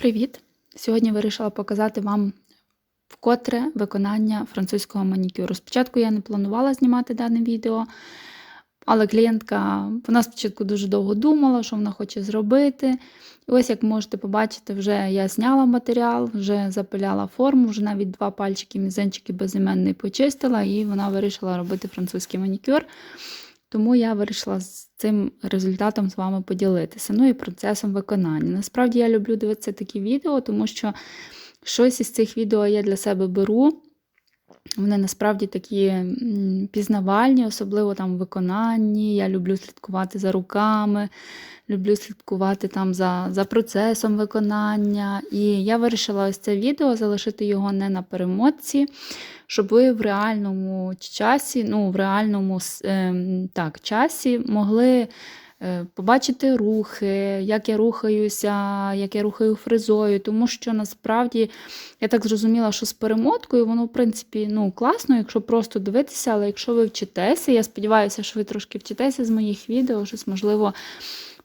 Привіт! Сьогодні вирішила показати вам вкотре виконання французького манікюру. Спочатку я не планувала знімати дане відео, але клієнтка вона спочатку дуже довго думала, що вона хоче зробити. І ось, як можете побачити, вже я зняла матеріал, вже запиляла форму, вже навіть два пальчики, мізинчики безіменний почистила, і вона вирішила робити французький манікюр. Тому я вирішила з цим результатом з вами поділитися. Ну і процесом виконання. Насправді я люблю дивитися такі відео, тому що щось із цих відео я для себе беру. Вони насправді такі пізнавальні, особливо там в виконанні. Я люблю слідкувати за руками, люблю слідкувати там за за процесом виконання. І я вирішила ось це відео залишити його не на перемотці, щоб ви в реальному часі, ну, в реальному ем, так, часі могли. Е, побачити рухи, як я рухаюся, як я рухаю фризою, тому що насправді я так зрозуміла, що з перемоткою воно, в принципі, ну, класно, якщо просто дивитися, але якщо ви вчитеся, я сподіваюся, що ви трошки вчитеся з моїх відео, щось можливо,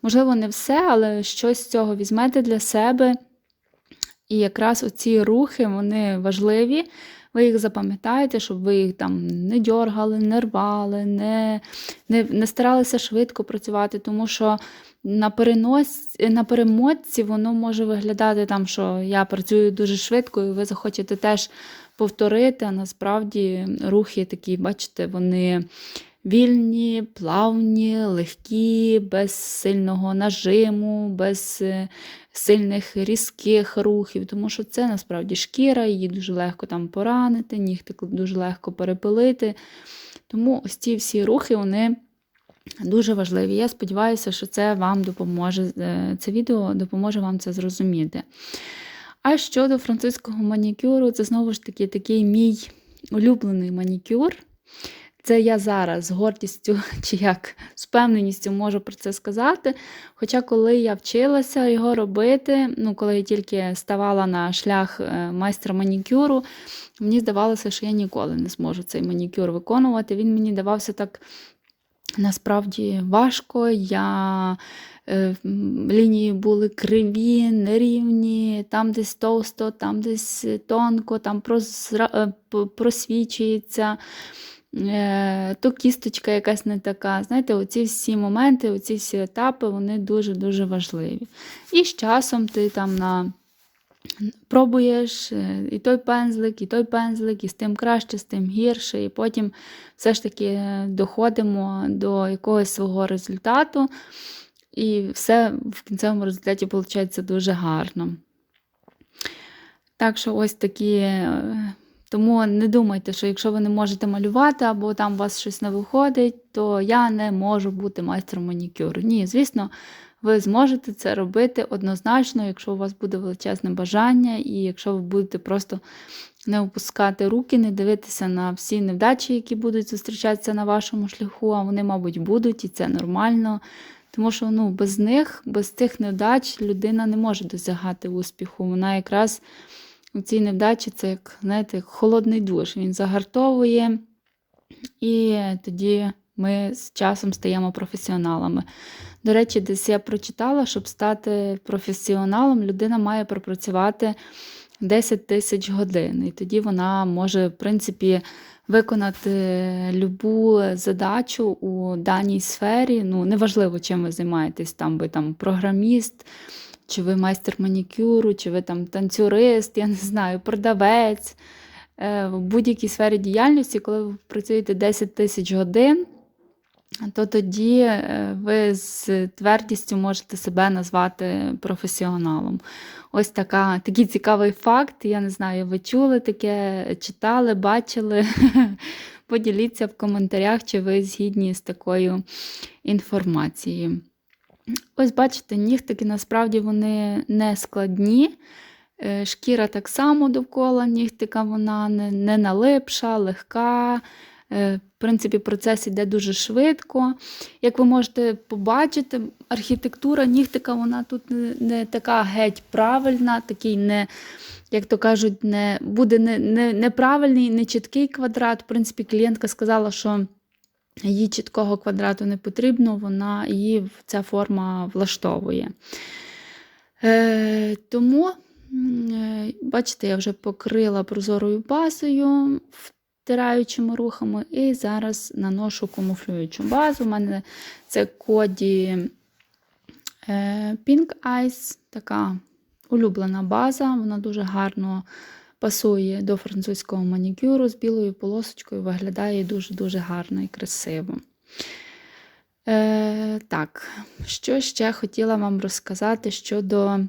можливо, не все, але щось з цього візьмете для себе. І якраз оці рухи, вони важливі. Ви їх запам'ятаєте, щоб ви їх там не дьоргали, не рвали, не не, не старалися швидко працювати, тому що на перенос, на перемотці воно може виглядати, там, що я працюю дуже швидко, і ви захочете теж повторити, а насправді рухи такі, бачите, вони вільні, плавні, легкі, без сильного нажиму, без е, сильних різких рухів, тому що це насправді шкіра, її дуже легко там поранити, нігти дуже легко перепилити. Тому ось ці всі рухи, вони. Дуже важливі. Я сподіваюся, що це вам допоможе, е, це відео допоможе вам це зрозуміти. А щодо французького манікюру, це знову ж таки такий мій улюблений манікюр. Це я зараз з гордістю чи як з певненістю можу про це сказати. Хоча, коли я вчилася його робити, ну, коли я тільки ставала на шлях е, майстра манікюру, мені здавалося, що я ніколи не зможу цей манікюр виконувати. Він мені давався так насправді важко. Я... Е, лінії були криві, нерівні, там десь товсто, там десь тонко, там е, просвічується. Е, то кісточка якась не така. Знаєте, оці всі моменти, оці всі етапи, вони дуже-дуже важливі. І з часом ти там на. Пробуєш е, і той пензлик, і той пензлик, і з тим краще, з тим гірше, і потім все ж таки доходимо до якогось свого результату, і все в кінцевому результаті виходить дуже гарно. Так що ось такі е, тому не думайте, що якщо ви не можете малювати, або там у вас щось не виходить, то я не можу бути майстром манікюру. Ні, звісно, ви зможете це робити однозначно, якщо у вас буде величезне бажання, і якщо ви будете просто не опускати руки, не дивитися на всі невдачі, які будуть зустрічатися на вашому шляху, а вони, мабуть, будуть, і це нормально. Тому що ну, без них, без цих невдач людина не може досягати успіху. Вона якраз у цій невдачі це як, знаєте, холодний душ. Він загартовує, і тоді ми з часом стаємо професіоналами. До речі, десь я прочитала, щоб стати професіоналом, людина має пропрацювати 10 тисяч годин. І тоді вона може, в принципі, виконати любу задачу у даній сфері. Ну, неважливо, чим ви займаєтесь, там ви там програміст чи ви майстер манікюру, чи ви там танцюрист, я не знаю, продавець. Е, в будь-якій сфері діяльності, коли ви працюєте 10 тисяч годин, то тоді е, ви з твердістю можете себе назвати професіоналом. Ось така, такий цікавий факт. Я не знаю, ви чули таке, читали, бачили. Поділіться в коментарях, чи ви згідні з такою інформацією. Ось, бачите, нігтики насправді вони не складні. Е, шкіра так само довкола нігтика, вона не, налипша, легка. Е, в принципі, процес йде дуже швидко. Як ви можете побачити, архітектура нігтика вона тут не така геть правильна, такий не, як то кажуть, не, буде не, не, неправильний, нечіткий квадрат. В принципі, клієнтка сказала, що їй чіткого квадрату не потрібно, вона її ця форма влаштовує. Е, Тому е, Бачите, я вже покрила прозорою базою втираючими рухами, і зараз наношу камуфлюючу базу. У мене це коді е, Pink Eyes, така улюблена база. Вона дуже гарно пасує до французького манікюру з білою полосочкою, виглядає дуже-дуже гарно і красиво. Е, Так, що ще хотіла вам розказати щодо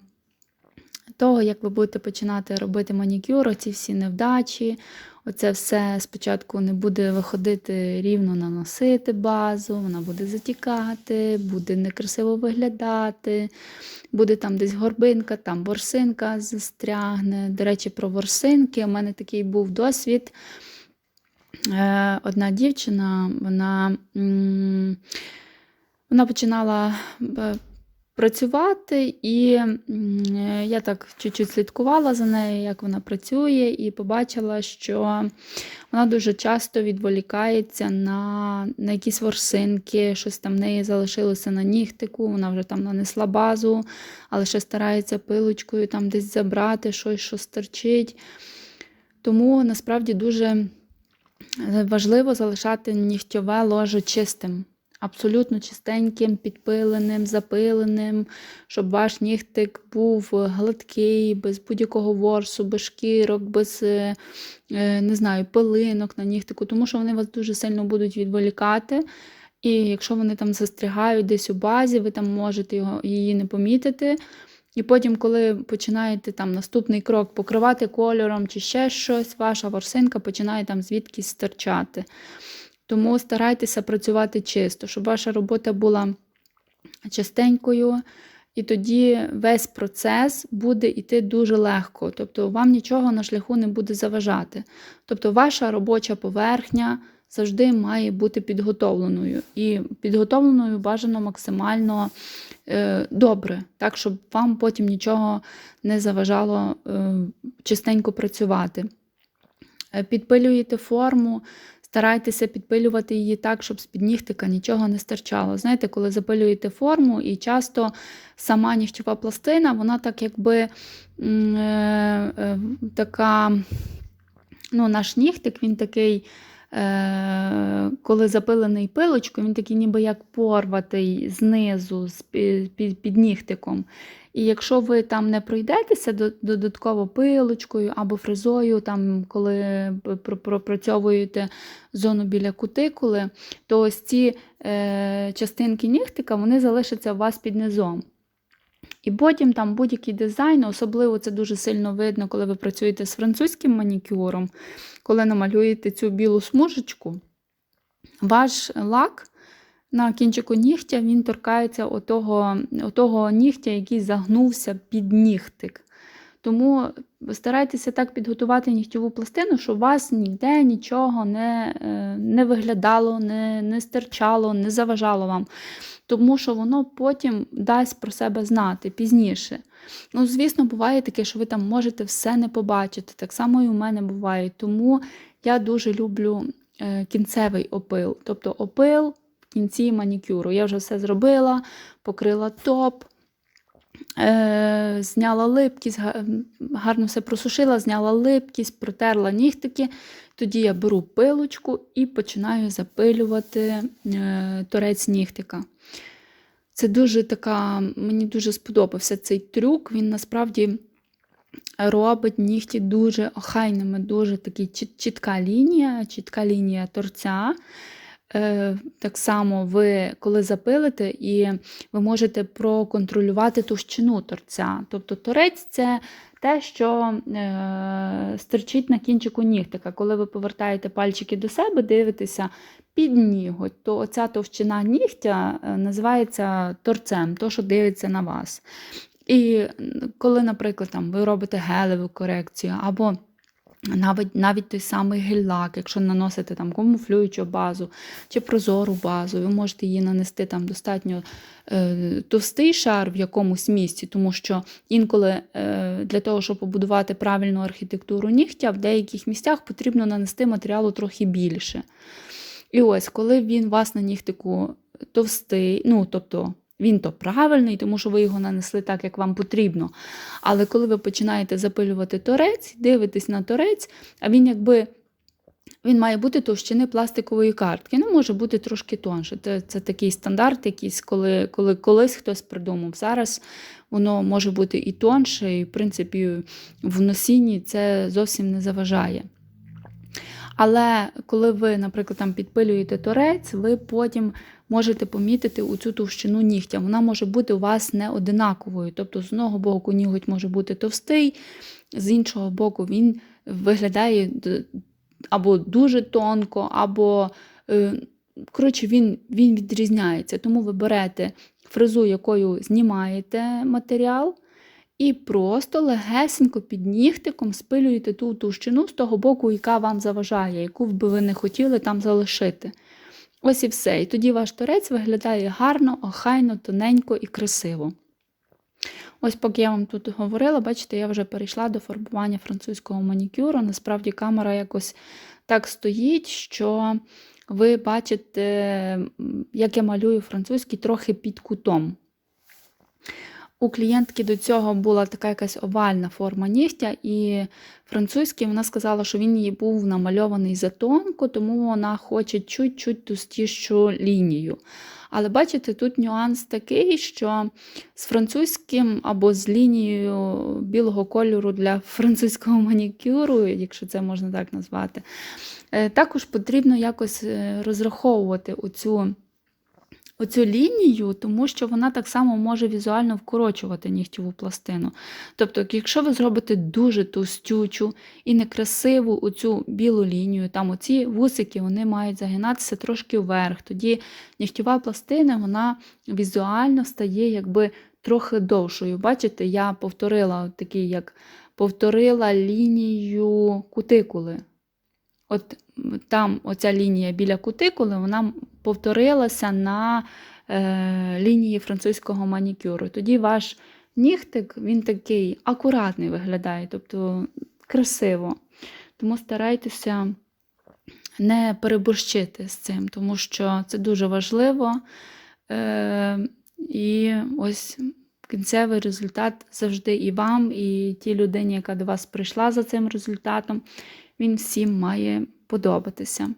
того, як ви будете починати робити манікюр, оці всі невдачі. Оце все спочатку не буде виходити рівно наносити базу, вона буде затікати, буде некрасиво виглядати, буде там десь горбинка, там ворсинка застрягне. До речі, про ворсинки. У мене такий був досвід. Е, Одна дівчина, вона, вона починала е, працювати, і е, я так чуть-чуть слідкувала за нею, як вона працює, і побачила, що вона дуже часто відволікається на, на якісь ворсинки, щось там в неї залишилося на нігтику, вона вже там нанесла базу, але ще старається пилочкою там десь забрати щось, що стерчить. Тому насправді дуже важливо залишати нігтьове ложе чистим. Абсолютно чистеньким, підпиленим, запиленим, щоб ваш нігтик був гладкий, без будь-якого ворсу, без шкірок, без е, е, не знаю, пилинок на нігтику, тому що вони вас дуже сильно будуть відволікати. І якщо вони там застрягають десь у базі, ви там можете його, її не помітити. І потім, коли починаєте там наступний крок покривати кольором чи ще щось, ваша ворсинка починає там звідкись стирчати. Тому старайтеся працювати чисто, щоб ваша робота була чистенькою, і тоді весь процес буде йти дуже легко. Тобто вам нічого на шляху не буде заважати. Тобто, ваша робоча поверхня завжди має бути підготовленою. І підготовленою бажано максимально е, добре, так, щоб вам потім нічого не заважало е, чистенько працювати. Е, підпилюєте форму, старайтеся підпилювати її так, щоб з-під нігтика нічого не стирчало. Знаєте, коли запилюєте форму, і часто сама нігтєва пластина, вона так якби е, е, така, ну, наш нігтик, він такий. Е, коли запилений пилочкою, він такий ніби як порватий знизу під, під нігтиком. І якщо ви там не пройдетеся додатково пилочкою або фрезою, там, коли пропрацьовуєте зону біля кутикули, то ось ці е, частинки нігтика вони залишаться у вас під низом. І потім там будь-який дизайн, особливо це дуже сильно видно, коли ви працюєте з французьким манікюром, коли намалюєте цю білу смужечку, ваш лак на кінчику нігтя він торкається отого, отого нігтя, який загнувся під нігтик. Тому старайтеся так підготувати нігтєву пластину, щоб у вас ніде нічого не е, не виглядало, не не стирчало, не заважало вам. Тому що воно потім дасть про себе знати пізніше. Ну, Звісно, буває таке, що ви там можете все не побачити. Так само і у мене буває. Тому я дуже люблю е, кінцевий опил. Тобто опил кінці манікюру. Я вже все зробила, покрила топ. Е, Зняла липкість, гарно все просушила, зняла липкість, протерла нігтики. Тоді я беру пилочку і починаю запилювати е, торець нігтика. Це дуже така, мені дуже сподобався цей трюк. Він насправді робить нігті дуже охайними, дуже такі чітка лінія, чітка лінія торця. Е, так само ви, коли запилите, і ви можете проконтролювати товщину торця. Тобто торець це те, що е, стерчить на кінчику нігтика. Коли ви повертаєте пальчики до себе, дивитеся під ніготь, то оця товщина нігтя е, називається торцем, то, що дивиться на вас. І коли, наприклад, там, ви робите гелеву корекцію, або навіть навіть той самий гель-лак, якщо наносите там камуфлюючу базу чи прозору базу, ви можете її нанести там достатньо е, товстий шар в якомусь місці, тому що інколи е, для того, щоб побудувати правильну архітектуру нігтя, в деяких місцях потрібно нанести матеріалу трохи більше. І ось, коли він вас на нігтику товстий, ну, тобто він то правильний, тому що ви його нанесли так, як вам потрібно. Але коли ви починаєте запилювати торець, дивитесь на торець, а він якби. Він має бути товщини пластикової картки. Ну, може бути трошки тонше. Це, це такий стандарт, якийсь, коли, коли колись хтось придумав. Зараз воно може бути і тонше, і, в принципі, в носінні це зовсім не заважає. Але коли ви, наприклад, там підпилюєте торець, ви потім можете помітити у цю товщину нігтя. Вона може бути у вас не одинаковою. Тобто, з одного боку, ніготь може бути товстий, з іншого боку, він виглядає або дуже тонко, або, е, коротше, він, він відрізняється. Тому ви берете фрезу, якою знімаєте матеріал. І просто легесенько під нігтиком спилюєте ту товщину з того боку, яка вам заважає, яку би ви не хотіли там залишити. Ось і все. І тоді ваш торець виглядає гарно, охайно, тоненько і красиво. Ось, поки я вам тут говорила, бачите, я вже перейшла до фарбування французького манікюру. Насправді камера якось так стоїть, що ви бачите, як я малюю французький трохи під кутом. У клієнтки до цього була така якась овальна форма нігтя, і французький вона сказала, що він її був намальований затонко, тому вона хоче чуть-чуть тустішу лінію. Але бачите, тут нюанс такий, що з французьким або з лінією білого кольору для французького манікюру, якщо це можна так назвати, е, також потрібно якось е, розраховувати оцю оцю лінію, тому що вона так само може візуально вкорочувати нігтєву пластину. Тобто, якщо ви зробите дуже товстючу і некрасиву оцю білу лінію, там оці вусики вони мають загинатися трошки вверх, тоді нігтєва пластина вона візуально стає якби трохи довшою. Бачите, я повторила такий, як повторила лінію кутикули. От там оця лінія біля кутикули, вона повторилася на е, лінії французького манікюру. Тоді ваш нігтик він такий акуратний виглядає, тобто красиво. Тому старайтеся не переборщити з цим, тому що це дуже важливо. Е, І ось кінцевий результат завжди і вам, і тій людині, яка до вас прийшла за цим результатом, він всім має подобатися.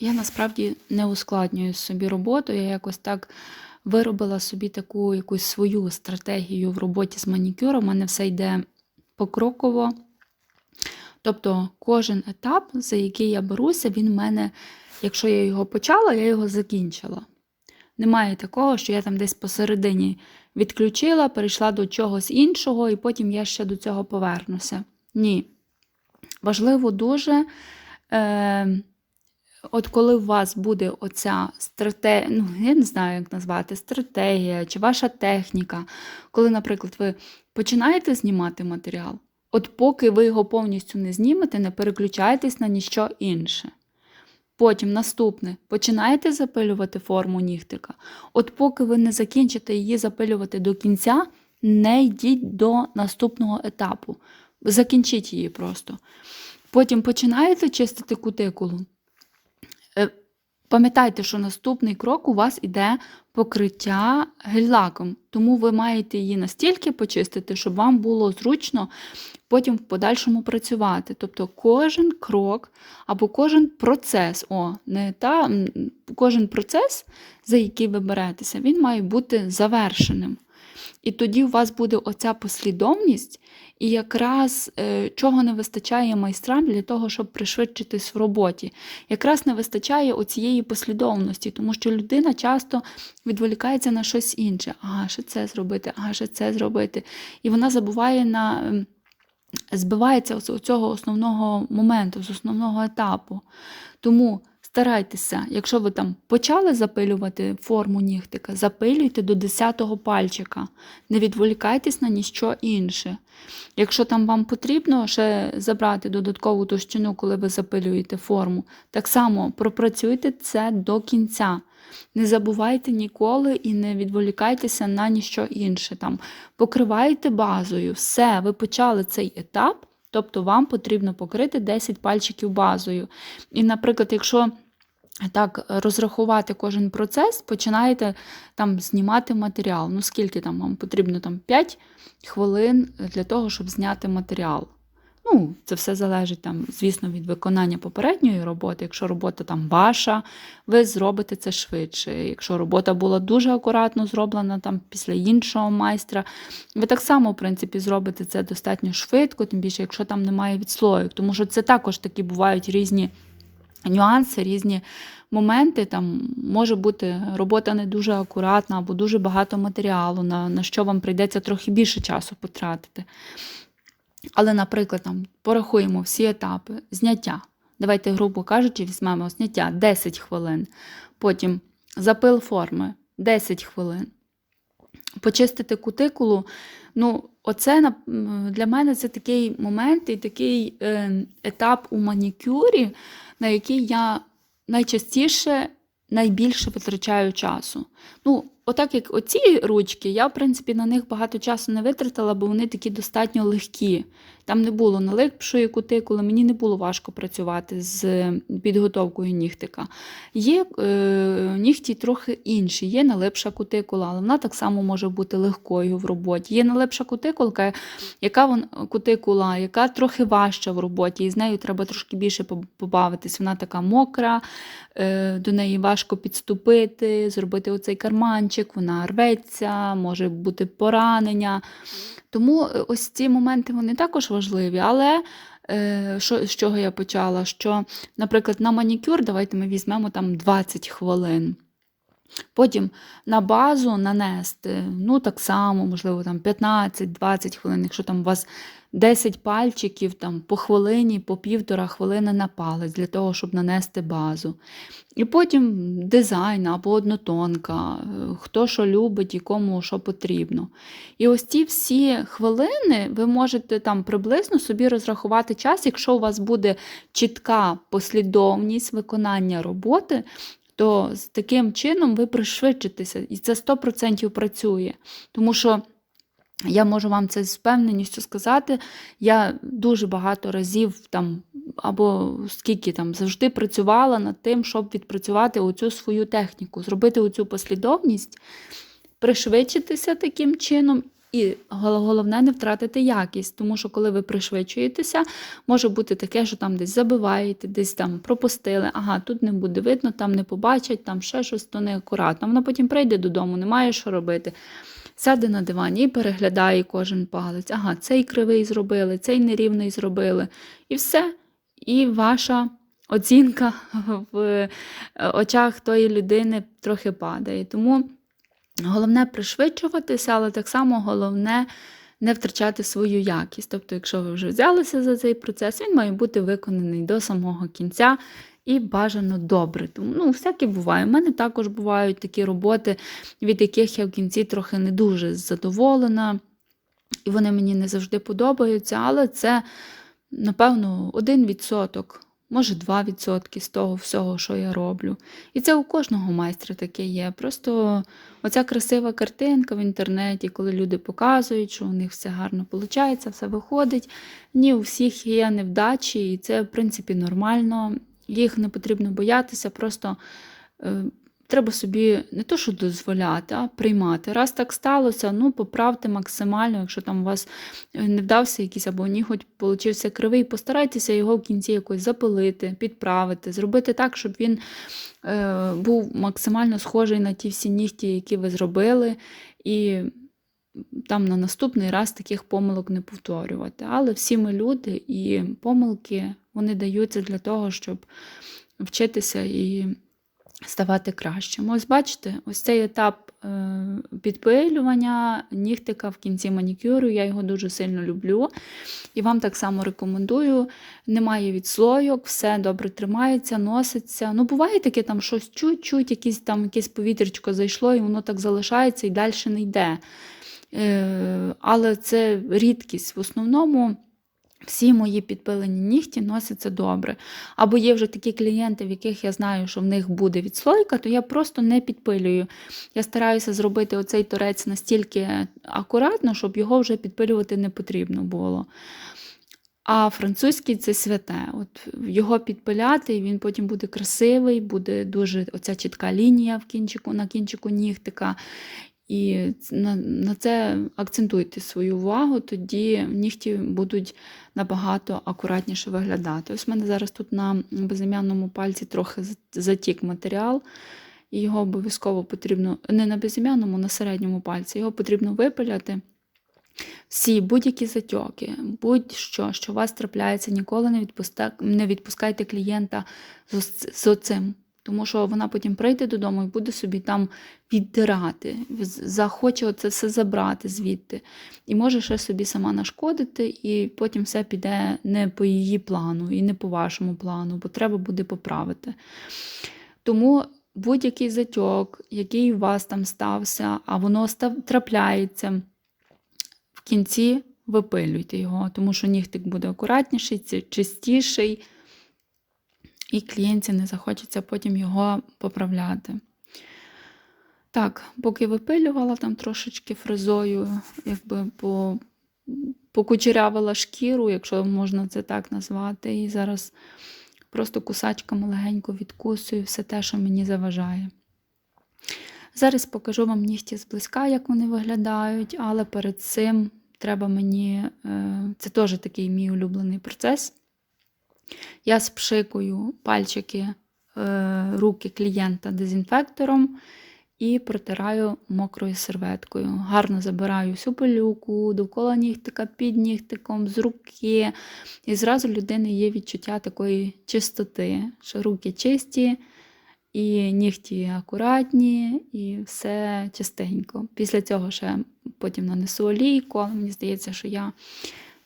Я насправді не ускладнюю собі роботу, я якось так виробила собі таку якусь свою стратегію в роботі з манікюром. У мене все йде покроково. Тобто кожен етап, за який я беруся, він в мене, якщо я його почала, я його закінчила. Немає такого, що я там десь посередині відключила, перейшла до чогось іншого, і потім я ще до цього повернуся. Ні. Важливо дуже. Е, От коли у вас буде оця стратегія, ну, я не знаю, як назвати, стратегія чи ваша техніка, коли, наприклад, ви починаєте знімати матеріал, от поки ви його повністю не знімете, не переключайтесь на ніщо інше. Потім наступне, починаєте запилювати форму нігтика. От поки ви не закінчите її запилювати до кінця, не йдіть до наступного етапу. Закінчіть її просто. Потім починаєте чистити кутикулу. Пам'ятайте, що наступний крок у вас іде покриття гель-лаком, тому ви маєте її настільки почистити, щоб вам було зручно потім в подальшому працювати. Тобто кожен крок або кожен процес, о, не та, кожен процес, за який ви беретеся, він має бути завершеним. І тоді у вас буде оця послідовність, і якраз е, чого не вистачає майстрам для того, щоб пришвидшитись в роботі. Якраз не вистачає оцієї послідовності, тому що людина часто відволікається на щось інше. Ага, ще це зробити, ага, ще це зробити. І вона забуває на. Ем, збивається з цього основного моменту, з основного етапу. Тому Старайтеся, якщо ви там почали запилювати форму нігтика, запилюйте до 10-го пальчика. Не відволікайтесь на ніщо інше. Якщо там вам потрібно ще забрати додаткову товщину, коли ви запилюєте форму, так само пропрацюйте це до кінця. Не забувайте ніколи і не відволікайтеся на ніщо інше. Там Покривайте базою, все, ви почали цей етап. Тобто вам потрібно покрити 10 пальчиків базою. І, наприклад, якщо так розрахувати кожен процес, починаєте там знімати матеріал. Ну, скільки там вам потрібно там 5 хвилин для того, щоб зняти матеріал. Ну, це все залежить там, звісно, від виконання попередньої роботи. Якщо робота там ваша, ви зробите це швидше. Якщо робота була дуже акуратно зроблена там після іншого майстра, ви так само, в принципі, зробите це достатньо швидко, тим більше, якщо там немає відслоїв. Тому що це також такі бувають різні нюанси, різні моменти. Там може бути робота не дуже акуратна або дуже багато матеріалу, на, на що вам прийдеться трохи більше часу потратити. Але, наприклад, там порахуємо всі етапи зняття. Давайте, грубо кажучи, візьмемо зняття 10 хвилин. Потім запил форми 10 хвилин. Почистити кутикулу. Ну, оце для мене це такий момент і такий е, етап у манікюрі, на який я найчастіше найбільше витрачаю часу. Ну, Отак як оці ручки, я, в принципі, на них багато часу не витратила, бо вони такі достатньо легкі. Там не було налипшої кутикули, мені не було важко працювати з підготовкою нігтика. Є е, нігті трохи інші, є налипша кутикула, але вона так само може бути легкою в роботі. Є налипша кутикулка, яка вон, кутикула, яка трохи важча в роботі, і з нею треба трошки більше побавитись. Вона така мокра, е, до неї важко підступити, зробити оцей карманчик, вона рветься, може бути поранення. Тому е, ось ці моменти вони також важливі, але е, що, з чого я почала? Що, наприклад, на манікюр давайте ми візьмемо там 20 хвилин. Потім на базу нанести, ну так само, можливо, там 15-20 хвилин, якщо там у вас 10 пальчиків там, по хвилині, по півтора хвилини на палець для того, щоб нанести базу. І потім дизайн або однотонка, хто що любить і кому що потрібно. І ось ці всі хвилини ви можете там приблизно собі розрахувати час, якщо у вас буде чітка послідовність виконання роботи. То з таким чином ви пришвидшитеся, і це 100% працює. Тому що я можу вам це з впевненістю сказати. Я дуже багато разів там, або скільки там завжди працювала над тим, щоб відпрацювати оцю свою техніку, зробити оцю послідовність, пришвидшитися таким чином. І головне не втратити якість, тому що коли ви пришвидшуєтеся, може бути таке, що там десь забиваєте, десь там пропустили, ага, тут не буде видно, там не побачать, там ще щось, то неакуратно. Вона потім прийде додому, немає що робити сяде на дивані і переглядає кожен палець. Ага, цей кривий зробили, цей нерівний зробили. І все. І ваша оцінка в е, очах тої людини трохи падає. Тому головне пришвидшуватися, але так само головне. Не втрачати свою якість. Тобто, якщо ви вже взялися за цей процес, він має бути виконаний до самого кінця і бажано добре. Тому ну, всяке буває. У мене також бувають такі роботи, від яких я в кінці трохи не дуже задоволена, і вони мені не завжди подобаються, але це, напевно, один відсоток. Може, 2% з того всього, що я роблю. І це у кожного майстра таке є. Просто оця красива картинка в інтернеті, коли люди показують, що у них все гарно виходить, все виходить. Ні, у всіх є невдачі, і це, в принципі, нормально їх не потрібно боятися, просто е, треба собі не то, що дозволяти, а приймати. Раз так сталося, ну поправте максимально, якщо там у вас е, не вдався якийсь або ніготь получився кривий, постарайтеся його в кінці якось запилити, підправити, зробити так, щоб він е, був максимально схожий на ті всі нігті, які ви зробили. І там на наступний раз таких помилок не повторювати. Але всі ми люди, і помилки вони даються для того, щоб вчитися і ставати кращим. Ось бачите, ось цей етап е, підпилювання нігтика в кінці манікюру, я його дуже сильно люблю. І вам так само рекомендую. Немає відслойок, все добре тримається, носиться. Ну, буває таке, там щось чуть-чуть, якісь там якесь повітрячко зайшло, і воно так залишається і далі не йде. Е, але це рідкість. В основному всі мої підпилені нігті носяться добре. Або є вже такі клієнти, в яких я знаю, що в них буде відслойка, то я просто не підпилюю. Я стараюся зробити оцей торець настільки акуратно, щоб його вже підпилювати не потрібно було. А французький це святе. От його підпиляти, він потім буде красивий, буде дуже оця чітка лінія в кінчику, на кінчику нігтика. І на, на це акцентуйте свою увагу, тоді нігті будуть набагато акуратніше виглядати. Ось в мене зараз тут на безім'яному пальці трохи затік матеріал, і його обов'язково потрібно, не на безім'яному, на середньому пальці, його потрібно випиляти. Всі будь-які затьоки, будь-що, що у вас трапляється, ніколи не, відпуста... не відпускайте клієнта з, з оцим. Тому що вона потім прийде додому і буде собі там віддирати, захоче це все забрати звідти. І може ще собі сама нашкодити, і потім все піде не по її плану і не по вашому плану, бо треба буде поправити. Тому будь-який затьок, який у вас там стався, а воно трапляється в кінці випилюйте його, тому що нігтик буде акуратніший, чистіший, і клієнті не захочеться потім його поправляти. Так, поки випилювала там трошечки фрезою, якби по, покучерявила шкіру, якщо можна це так назвати. І зараз просто кусачками легенько відкусую все те, що мені заважає. Зараз покажу вам нігті зблизька, як вони виглядають, але перед цим треба мені, е, це теж такий мій улюблений процес. Я спшикую пальчики, е, руки клієнта дезінфектором і протираю мокрою серветкою. Гарно забираю всю пилюку, довкола нігтика, під нігтиком, з руки. І зразу людини є відчуття такої чистоти, що руки чисті. І нігті акуратні, і все чистенько. Після цього ще потім нанесу олійку, але мені здається, що я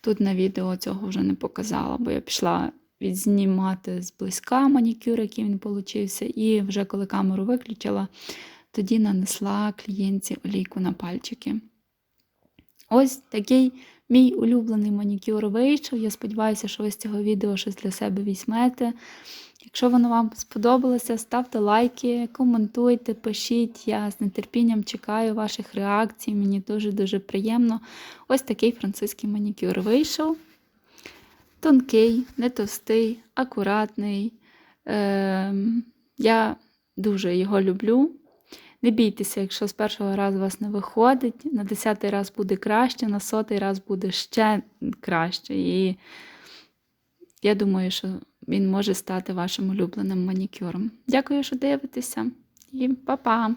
тут на відео цього вже не показала, бо я пішла відзнімати зблизька манікюр, який він получився, і вже коли камеру виключила, тоді нанесла клієнтці олійку на пальчики. Ось такий мій улюблений манікюр вийшов. Я сподіваюся, що ви з цього відео щось для себе візьмете. Якщо воно вам сподобалося, ставте лайки, коментуйте, пишіть. Я з нетерпінням чекаю ваших реакцій. Мені дуже-дуже приємно. Ось такий французький манікюр вийшов. Тонкий, не товстий, акуратний. Е, Я дуже його люблю. Не бійтеся, якщо з першого разу вас не виходить, на десятий раз буде краще, на сотий раз буде ще краще. І я думаю, що він може стати вашим улюбленим манікюром. Дякую, що дивитеся, і па-па!